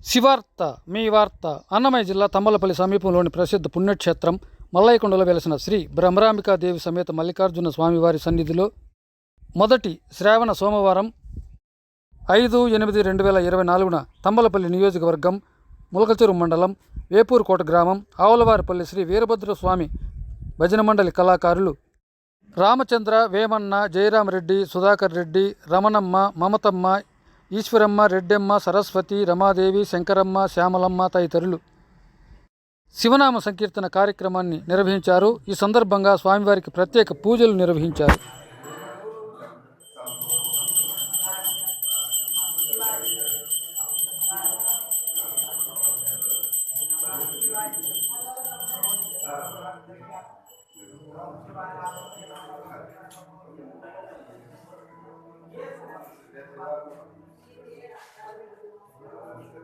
శివార్త మీ వార్త అన్నమయ్య జిల్లా తమ్మలపల్లి సమీపంలోని ప్రసిద్ధ పుణ్యక్షేత్రం మల్లయ్యకొండలో వెలసిన శ్రీ భ్రమరాంబికాదేవి సమేత మల్లికార్జున స్వామివారి సన్నిధిలో మొదటి శ్రావణ సోమవారం ఐదు ఎనిమిది రెండు వేల ఇరవై నాలుగున తంబలపల్లి నియోజకవర్గం ములకచూరు మండలం వేపూరుకోట గ్రామం ఆవులవారిపల్లి శ్రీ వీరభద్ర స్వామి భజన మండలి కళాకారులు రామచంద్ర వేమన్న జయరామరెడ్డి సుధాకర్ రెడ్డి రమణమ్మ మమతమ్మ ఈశ్వరమ్మ రెడ్డమ్మ సరస్వతి రమాదేవి శంకరమ్మ శ్యామలమ్మ తదితరులు శివనామ సంకీర్తన కార్యక్రమాన్ని నిర్వహించారు. ఈ సందర్భంగా స్వామివారికి ప్రత్యేక పూజలు నిర్వహించారు. శ్రీలక్ష్మికా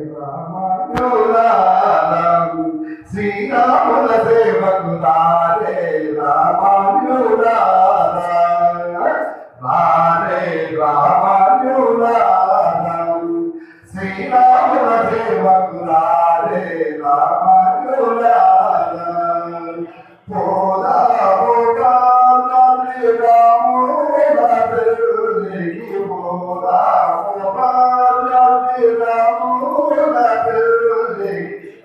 సంధవామి భగవద్గీతే భగవద్గీతే భగవద్గీతే భగవద్గీతే శ్రీరాముల సేవకులారే రామానురారే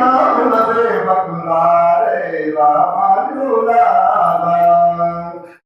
Ah, meu Deus, vai.